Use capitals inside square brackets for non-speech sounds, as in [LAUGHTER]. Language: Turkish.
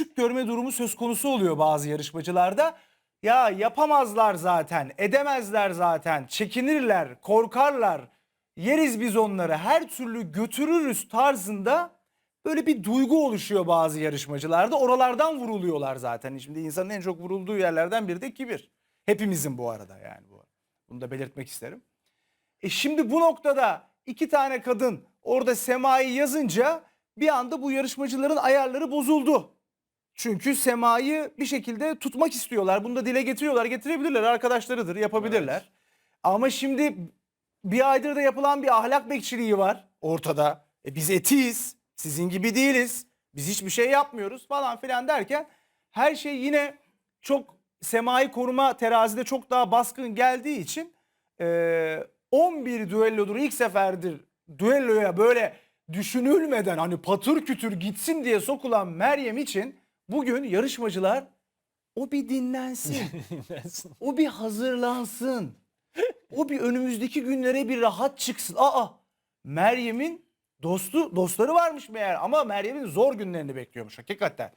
küçük görme durumu söz konusu oluyor bazı yarışmacılarda. Ya yapamazlar zaten, edemezler zaten, çekinirler, korkarlar, yeriz biz onları, her türlü götürürüz tarzında böyle bir duygu oluşuyor bazı yarışmacılarda. Oralardan vuruluyorlar zaten. Şimdi insanın en çok vurulduğu yerlerden biri de kibir. Hepimizin bu arada yani bu. Bunu da belirtmek isterim. E şimdi bu noktada iki tane kadın orada Sema'yı yazınca bir anda bu yarışmacıların ayarları bozuldu. Çünkü Sema'yı bir şekilde tutmak istiyorlar. Bunu da dile getiriyorlar. Getirebilirler. Arkadaşlarıdır. Yapabilirler. Ama şimdi bir aydır da yapılan bir ahlak bekçiliği var ortada. E biz etiyiz. Sizin gibi değiliz. Biz hiçbir şey yapmıyoruz falan filan derken her şey yine çok Sema'yı koruma terazide çok daha baskın geldiği için e, 11 düellodur ilk seferdir düelloya böyle düşünülmeden hani patır kütür gitsin diye sokulan Meryem için bugün yarışmacılar o bir [LAUGHS] dinlensin. o bir hazırlansın. O bir önümüzdeki günlere bir rahat çıksın. Aa Meryem'in dostu dostları varmış meğer ama Meryem'in zor günlerini bekliyormuş hakikaten.